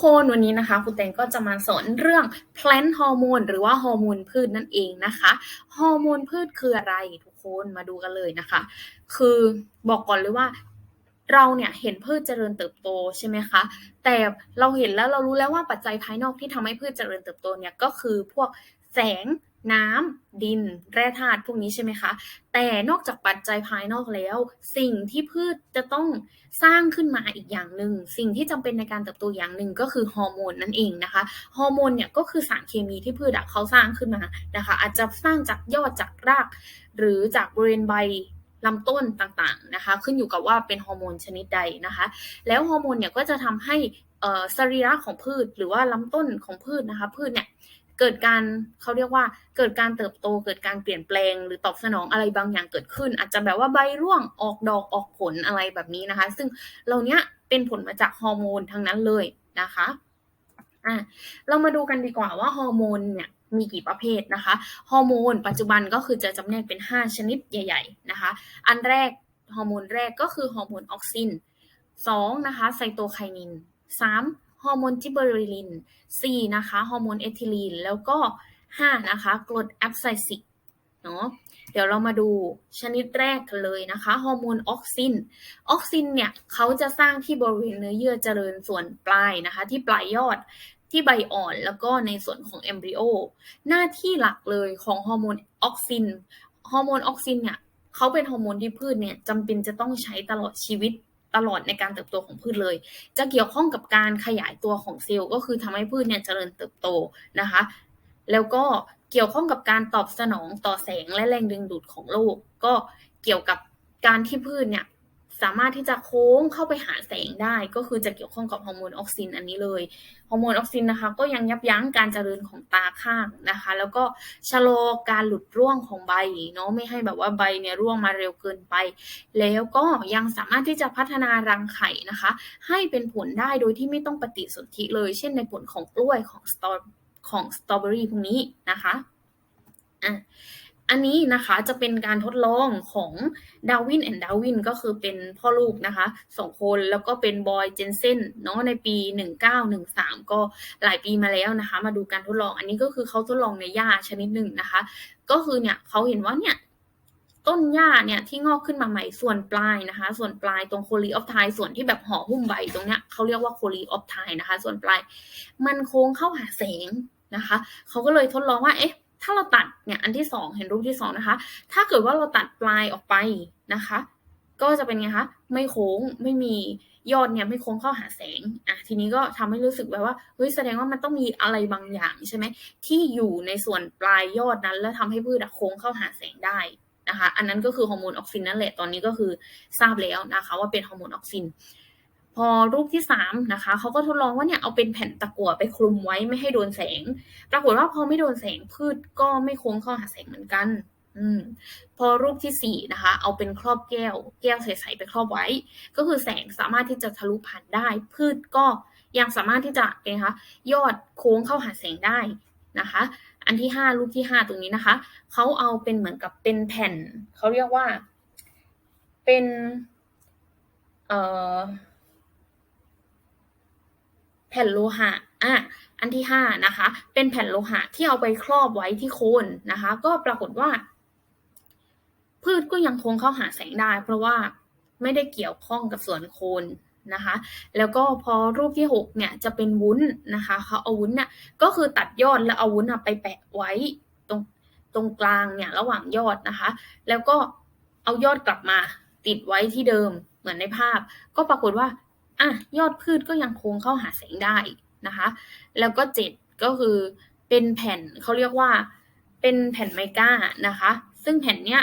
คนวันนี้นะคะคุณแตงก็จะมาสอนเรื่อง plant hormone หรือว่าฮอร์โมนพืชนั่นเองนะคะฮอร์โมนพืชคืออะไรทุกคนมาดูกันเลยนะคะ คือบอกก่อนเลยว่าเราเนี่ยเห็นพืชเจริญเติบโตใช่ไหมคะ แต่เราเห็นแล้วเรารู้แล้วว่าปัจจัยภายนอกที่ทำให้พืชเจริญเติบโตเนี่ยก็คือพวกแสง น้ำดิน แร่ธาตุพวกนี้ใช่ไหมคะ แต่นอกจากปัจจัยภายนอกแล้ว สิ่งที่พืชจะต้องสร้างขึ้นมาอีกอย่างหนึ่ง สิ่งที่จำเป็นในการเติบโตอย่างหนึ่งก็คือฮอร์โมนนั่นเองนะคะฮอร์โมนเนี่ยก็คือสารเคมีที่พืชเขาสร้างขึ้นมานะคะ อาจจะสร้างจากยอดจากราก หรือจากบริเวณใบลำต้นต่างๆนะคะ ขึ้นอยู่กับว่าเป็นฮอร์โมนชนิดใดนะคะ แล้วฮอร์โมนเนี่ยก็จะทำให้สรีระของพืช หรือว่าลำต้นของพืชนะคะ พืชเนี่ย เกิดการเขาเรียกว่าเกิดการเติบโตเกิดการเปลี่ยนแปลง หรือตอบสนองอะไรบางอย่างเกิดขึ้น อาจจะแบบว่าใบร่วงออกดอกออกผลอะไรแบบนี้นะคะ ซึ่งเหล่านี้เป็นผลมาจากฮอร์โมนทั้งนั้นเลยนะคะอะเรามาดูกันดีกว่าว่าฮอร์โมนเนี่ยมีกี่ประเภทนะคะฮอร์โมนปัจจุบันก็คือจะจำแนกเป็น 5 ชนิดใหญ่ ๆนะคะ อันแรกฮอร์โมนแรกก็คือฮอร์โมนออกซิน2นะคะไซโตไคนิน3 ฮอร์โมนจิเบอริลิน 4 นะคะฮอร์โมนเอทิลีน แล้วก็ 5 นะคะกรดแอปไซซิกเนาะเดี๋ยวเรามาดูชนิดแรกกันเลยนะคะฮอร์โมนออกซิน ออกซินเนี่ยเขาจะสร้างที่บริเวณเนื้อเยื่อเจริญส่วนปลายนะคะที่ปลายยอดที่ใบอ่อนแล้วก็ในส่วนของเอมบริโอหน้าที่หลักเลยของฮอร์โมนออกซินฮอร์โมนออกซินเนี่ยเขาเป็นฮอร์โมนที่พืชเนี่ยจำเป็นจะต้องใช้ตลอดชีวิต ตลอดในการเติบโตของพืชเลย จะเกี่ยวข้องกับการขยายตัวของเซลล์ก็คือทำให้พืชเนี่ยเจริญเติบโตนะคะ แล้วก็เกี่ยวข้องกับการตอบสนองต่อแสงและแรงดึงดูดของโลก ก็เกี่ยวกับการที่พืชเนี่ย สามารถที่จะโค้งเข้าไปหาแสงได้ ก็คือจะเกี่ยวข้องกับฮอร์โมนออกซินอันนี้เลยฮอร์โมนออกซินนะคะ ก็ยังยับยั้งการเจริญของตาข้างนะคะ แล้วก็ชะลอการหลุดร่วงของใบเนาะไม่ให้แบบว่าใบเนี่ยร่วงมาเร็วเกินไป แล้วก็ยังสามารถที่จะพัฒนารังไข่นะคะ ให้เป็นผลได้โดยที่ไม่ต้องปฏิสนธิเลย เช่นในผลของกล้วยของสตอของสตรอเบอรี่พวกนี้นะคะอะ อันนี้นะคะจะเป็นการทดลองของดาวินแอนด์ดาวินก็คือเป็นพ่อลูกนะคะสองคนแล้วก็เป็นบอยเจนเซนเนาะในปี 1913 ก็หลายปีมาแล้วนะคะ มาดูการทดลอง อันนี้ก็คือเขาทดลองในหญ้าชนิดหนึ่งนะคะ ก็คือเนี่ยเขาเห็นว่าเนี่ยต้นหญ้าเนี่ยที่งอกขึ้นมาใหม่ส่วนปลายนะคะ ส่วนปลายตรงโคลีออฟไทส่วนที่แบบห่อหุ้มใบตรงเนี้ยเขาเรียกว่าโคลีออฟไทนะคะ ส่วนปลาย มันโค้งเข้าหาแสงนะคะเขาก็เลยทดลองว่าเอ๊ะ ถ้าเราตัดเนี่ยอันที่สองเห็นรูปที่สองนะคะ ถ้าเกิดว่าเราตัดปลายออกไปนะคะ ก็จะเป็นไงคะไม่โค้งไม่มียอดเนี่ยไม่โค้งเข้าหาแสงอะทีนี้ก็ทำให้รู้สึกแบบว่าเฮ้ยแสดงว่ามันต้องมีอะไรบางอย่างใช่ไหมที่อยู่ในส่วนปลายยอดนั้น แล้วทำให้พืชโค้งเข้าหาแสงได้นะคะ อันนั้นก็คือฮอร์โมนออกซินนั่นแหละตอนนี้ก็คือทราบแล้วนะคะ ว่าเป็นฮอร์โมนออกซิน พอรูปที่สามนะคะเขาก็ทดลองว่าเนี่ยเอาเป็นแผ่นตะกั่วไปคลุมไว้ไม่ให้โดนแสง ปรากฏว่าพอไม่โดนแสงพืชก็ไม่โค้งเข้าหาแสงเหมือนกันอืมพอรูปที่สี่นะคะ เอาเป็นครอบแก้ว แก้วใสๆไปครอบไว้ ก็คือแสงสามารถที่จะทะลุผ่านได้ พืชก็ยังสามารถที่จะนะคะยอดโค้งเข้าหาแสงได้นะคะ อันที่ห้ารูปที่ห้าตรงนี้นะคะเขาเอาเป็นเหมือนกับเป็นแผ่นเขาเรียกว่า เป็น เอ่อ ผ่นโลหะอะอันที่ห้านะคะ เป็นแผ่นโลหะที่เอาไปครอบไว้ที่โคนนะคะ ก็ปรากฏว่า พืชก็ยังคงเข้าหาแสงได้ เพราะว่าไม่ได้เกี่ยวข้องกับส่วนโคนนะคะ แล้วก็พอรูปที่หกเนี่ยจะเป็นวุ้นนะคะเขาเอาวุ้นเนี่ยก็คือตัดยอดแล้วเอาวุ้นไปแปะไว้ตรงตรงกลางเนี่ยระหว่างยอดนะคะ แล้วก็เอายอดกลับมาติดไว้ที่เดิมเหมือนในภาพ ก็ปรากฏว่า อะยอดพืชก็ยังคงเข้าหาแสงได้นะคะ แล้วก็เจ็ดก็คือเป็นแผ่นเขาเรียกว่าเป็นแผ่นไมก้านะคะ ซึ่งแผ่นเนี้ย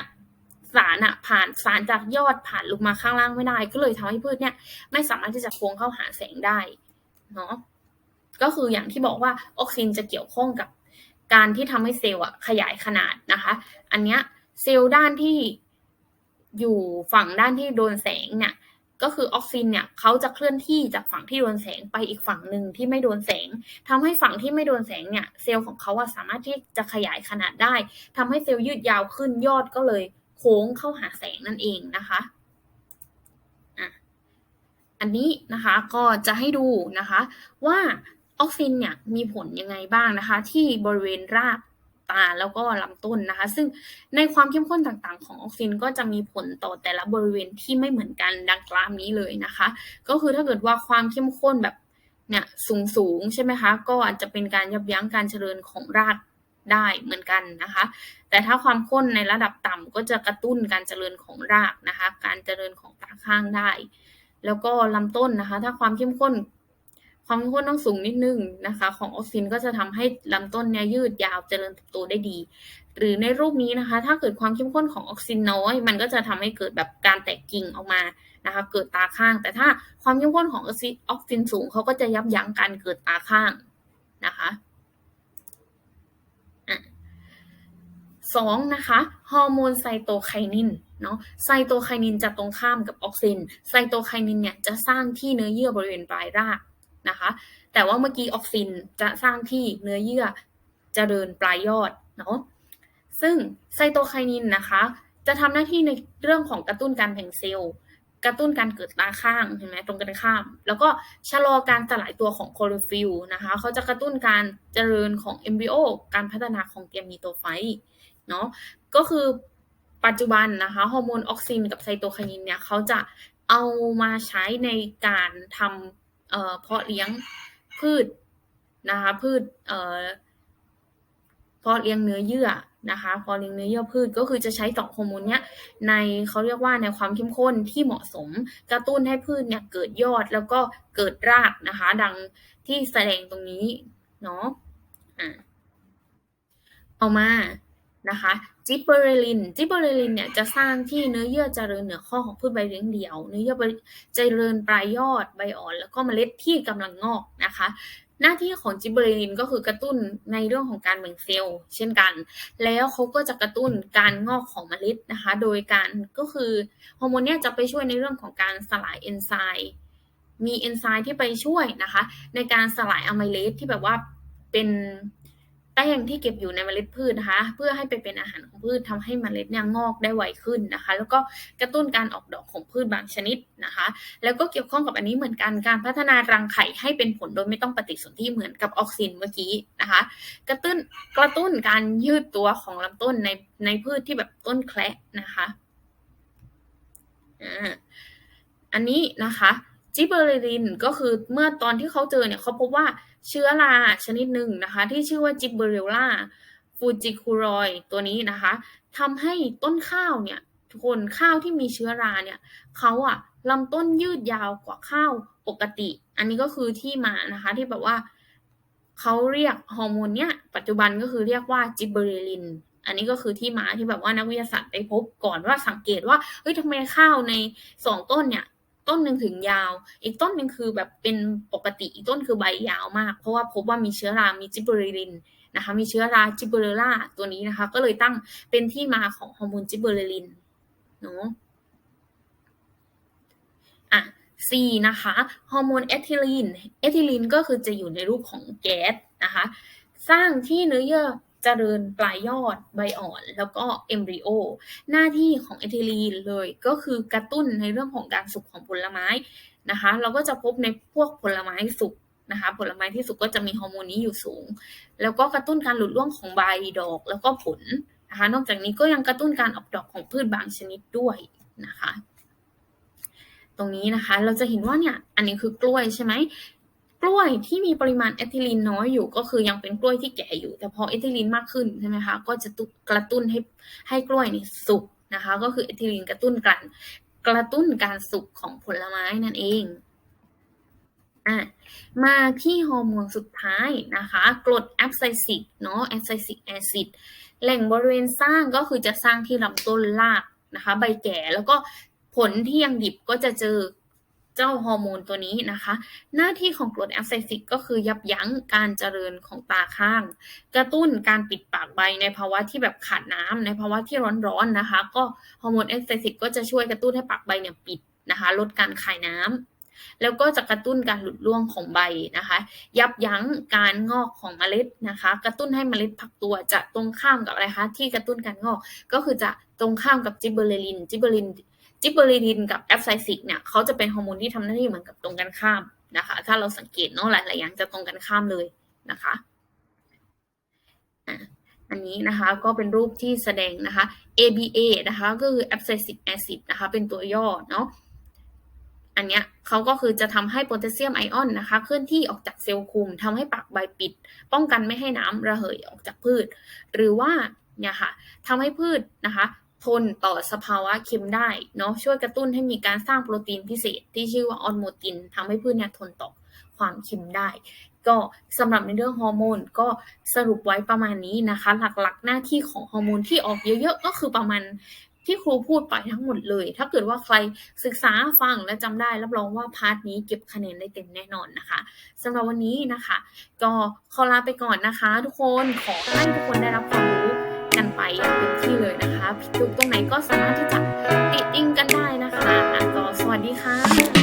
สารอะผ่านสารจากยอดผ่านลงมาข้างล่างไม่ได้ ก็เลยทำให้พืชเนี่ยไม่สามารถที่จะโค้งเข้าหาแสงได้เนาะก็คืออย่างที่บอกว่าออกซินจะเกี่ยวข้องกับการที่ทำให้เซลล์อะขยายขนาดนะคะ อันเนี้ยเซลล์ด้านที่อยู่ฝั่งด้านที่โดนแสงเนี่ย ก็คือออกซินเนี่ยเขาจะเคลื่อนที่จากฝั่งที่โดนแสงไปอีกฝั่งหนึ่งที่ไม่โดนแสงทำให้ฝั่งที่ไม่โดนแสงเนี่ยเซลล์ของเขาสามารถที่จะขยายขนาดได้ทำให้เซลล์ยืดยาวขึ้นยอดก็เลยโค้งเข้าหาแสงนั่นเองนะคะอันนี้นะคะก็จะให้ดูนะคะว่าออกซินเนี่ยมีผลยังไงบ้างนะคะ ที่บริเวณราก ตาแล้วก็ลำต้นนะคะ ซึ่งในความเข้มข้นต่างๆ ของออกซินก็จะมีผลต่อแต่ละบริเวณที่ไม่เหมือนกันดังกราฟนี้เลยนะคะ ก็คือถ้าเกิดว่าความเข้มข้นแบบเนี่ยสูงสูงๆใช่ไหมคะ ก็อาจจะเป็นการยับยั้งการเจริญของรากได้เหมือนกันนะคะ แต่ถ้าความข้นในระดับต่ำก็จะกระตุ้นการเจริญของรากนะคะ การเจริญของตาข้างได้ แล้วก็ลำต้นนะคะ ถ้าความเข้มข้น ความเข้มข้นต้องสูงนิดนึงนะคะ ของออกซินก็จะทำให้ลำต้นเนี่ยยืดยาวเจริญเติบโตได้ดี หรือในรูปนี้นะคะ ถ้าเกิดความเข้มข้นของออกซินน้อย มันก็จะทำให้เกิดแบบการแตกกิ่งออกมานะคะ เกิดตาข้าง แต่ถ้าความเข้มข้นของออกซินสูงเขาก็จะยับยั้งการเกิดตาข้างนะคะสองนะคะฮอร์โมนไซโตไคนินเนาะไซโตไคนินจะตรงข้ามกับออกซินไซโตไคนินเนี่ยจะสร้างที่เนื้อเยื่อบริเวณปลายราก นะคะ แต่ว่าเมื่อกี้ออกซินจะสร้างที่เนื้อเยื่อเจริญปลายยอดเนาะซึ่งไซโตไคนินนะคะ จะทำหน้าที่ในเรื่องของกระตุ้นการแบ่งเซลล์กระตุ้นการเกิดตาข้างเห็นไหมตรงกันข้าม แล้วก็ชะลอการสลายตัวของโคลอฟิลนะคะเขาจะกระตุ้นการเจริญของเอมบริโอการพัฒนาของเกมีโตไฟต์เนาะก็คือปัจจุบันนะคะฮอร์โมนออกซินกับไซโตไคนินเนี่ยเขาจะเอามาใช้ในการทำ เอ่อเพาะเลี้ยงพืชนะคะพืชเอ่อเพาะเลี้ยงเนื้อเยื่อนะคะเพาะเลี้ยงเนื้อเยื่อพืชก็คือจะใช้สองฮอร์โมนเนี้ยในเขาเรียกว่าในความเข้มข้นที่เหมาะสมกระตุ้นให้พืชเนี่ยเกิดยอดแล้วก็เกิดรากนะคะ ดังที่แสดงตรงนี้เนาะอ่าเอามา นะคะจิบเบอเรลินจิบเบอเรลินเนี่ยจะสร้างที่เนื้อเยื่อเจริญเหนือข้อของพืชใบเลี้ยงเดี่ยว เนื้อเยื่อเจริญปลายยอดใบอ่อน แล้วก็เมล็ดที่กำลังงอกนะคะ หน้าที่ของจิบเบอเรลินก็คือกระตุ้นในเรื่องของการแบ่งเซลล์เช่นกัน แล้วเขาก็จะกระตุ้นการงอกของเมล็ดนะคะ โดยการก็คือฮอร์โมนเนี่ยจะไปช่วยในเรื่องของการสลายเอนไซม์มีเอนไซม์ที่ไปช่วยนะคะ ในการสลายอะไมเลสที่แบบว่าเป็น แป้งที่เก็บอยู่ในเมล็ดพืชนะคะ เพื่อให้ไปเป็นอาหารของพืชทำให้เมล็ดเนี่ยงอกได้ไวขึ้นนะคะ แล้วก็กระตุ้นการออกดอกของพืชบางชนิดนะคะ แล้วก็เกี่ยวข้องกับอันนี้เหมือนกันการพัฒนารังไข่ให้เป็นผลโดยไม่ต้องปฏิสนธิเหมือนกับออกซินเมื่อกี้นะคะ กระตุ้นกระตุ้นการยืดตัวของลำต้นในในพืชที่แบบต้นแคระนะคะอันนี้นะคะจิเบอร์ลินก็คือเมื่อตอนที่เขาเจอเนี่ยเขาพบว่า เชื้อราชนิดหนึ่งนะคะ ที่ชื่อว่าจิบเบอร์เรล่าฟูจิคูรอยตัวนี้นะคะทำให้ต้นข้าวเนี่ยทุกคนข้าวที่มีเชื้อราเนี่ยเขาอะลำต้นยืดยาวกว่าข้าวปกติ อันนี้ก็คือที่มานะคะที่แบบว่าเขาเรียกฮอร์โมนเนี่ยปัจจุบันก็คือเรียกว่าจิบเบอร์เรลินอันนี้ก็คือที่มาที่แบบว่านักวิทยาศาสตร์ไปพบก่อนว่าสังเกตว่าเฮ้ยทำไมข้าวในสองต้นเนี่ย ต้นหนึ่งถึงยาว อีกต้นหนึ่งคือแบบเป็นปกติอีกต้นคือใบยาวมาก เพราะว่าพบว่ามีเชื้อรามีจิบเบอริลินนะคะมีเชื้อราจิบเบอเรล่าตัวนี้นะคะ ก็เลยตั้งเป็นที่มาของฮอร์โมนจิบเบอริลินเนาะอะ C นะคะฮอร์โมนเอทิลีนเอทิลีนก็คือจะอยู่ในรูปของแก๊สนะคะ สร้างที่เนื้อเยื่อ เจริญปลายยอดใบอ่อน แล้วก็เอมบริโอ หน้าที่ของเอทิลีนเลยก็คือกระตุ้นในเรื่องของการสุกของผลไม้นะคะ เราก็จะพบในพวกผลไม้สุกนะคะผลไม้ที่สุกก็จะมีฮอร์โมนนี้อยู่สูง แล้วก็กระตุ้นการหลุดร่วงของใบดอกแล้วก็ผลนะคะนอกจากนี้ก็ยังกระตุ้นการออกดอกของพืชบางชนิดด้วยนะคะ ตรงนี้นะคะเราจะเห็นว่าเนี่ยอันนี้คือกล้วยใช่ไหม กล้วยที่มีปริมาณเอทิลีนน้อยอยู่ก็คือยังเป็นกล้วยที่แก่อยู่ แต่พอเอทิลีนมากขึ้นใช่ไหมคะก็จะกระตุ้นให้ให้กล้วยนี่สุกนะคะ ก็คือเอทิลีนกระตุ้นกันกระตุ้นการสุกของผลไม้นั่นเองอะมาที่ฮอร์โมนสุดท้ายนะคะกรดแอปไซซิกเนาะแอปไซซิกแอซิดแหล่งบริเวณสร้างก็คือจะสร้างที่ลำต้นรากนะคะ ใบแก่แล้วก็ผลที่ยังดิบก็จะเจอ เจ้าฮอร์โมนตัวนี้นะคะ หน้าที่ของกรดแอสไซซิกก็คือยับยั้งการเจริญของตาข้าง กระตุ้นการปิดปากใบในภาวะที่แบบขาดน้ำในภาวะที่ร้อนๆนะคะ ก็ฮอร์โมนแอสไซซิกก็จะช่วยกระตุ้นให้ปากใบเนี่ยปิดนะคะ ลดการคายน้ำแล้วก็จะกระตุ้นการหลุดร่วงของใบนะคะ ยับยั้งการงอกของเมล็ดนะคะ กระตุ้นให้เมล็ดพักตัวจะตรงข้ามกับอะไรคะที่กระตุ้นการงอกก็คือจะตรงข้ามกับจิบเบอร์เลลินจิบเบอร์ลิน จิบเบอริดินกับแอปไซซิกเนี่ยเขาจะเป็นฮอร์โมนที่ทำหน้าที่เหมือนกับตรงกันข้ามนะคะ ถ้าเราสังเกตเนาะหลายๆอย่างจะตรงกันข้ามเลยนะคะอันนี้นะคะก็เป็นรูปที่แสดงนะคะ ABA นะคะก็คือ abscisic acid นะคะเป็นตัวย่อเนาะอันเนี้ยเขาก็คือจะทำให้โพแทสเซียมไอออนนะคะเคลื่อนที่ออกจากเซลล์คุมทำให้ปากใบปิด ป้องกันไม่ให้น้ำระเหยออกจากพืช หรือว่าเนี่ยค่ะทำให้พืชนะคะ ทนต่อสภาวะเค็มได้เนาะช่วยกระตุ้นให้มีการสร้างโปรตีนพิเศษ ที่ชื่อว่าออนโมตินทำให้พืชเนี่ยทนต่อความเค็มได้ ก็สำหรับในเรื่องฮอร์โมนก็สรุปไว้ประมาณนี้นะคะ หลักๆหน้าที่ของฮอร์โมนที่ออกเยอะๆก็คือประมาณที่ครูพูดไปทั้งหมดเลย ถ้าเกิดว่าใครศึกษาฟังและจำได้ รับรองว่าพาร์ทนี้เก็บคะแนนได้เต็มแน่นอนนะคะสำหรับวันนี้นะคะ ก็ขอลาไปก่อนนะคะ ทุกคนขอให้ทุกคนได้รับความรู้กันไปอย่างเต็มที่เลยนะคะ ผิดถูกตรงไหนก็สามารถที่จะติดติงกันได้นะคะอะก็สวัสดีค่ะ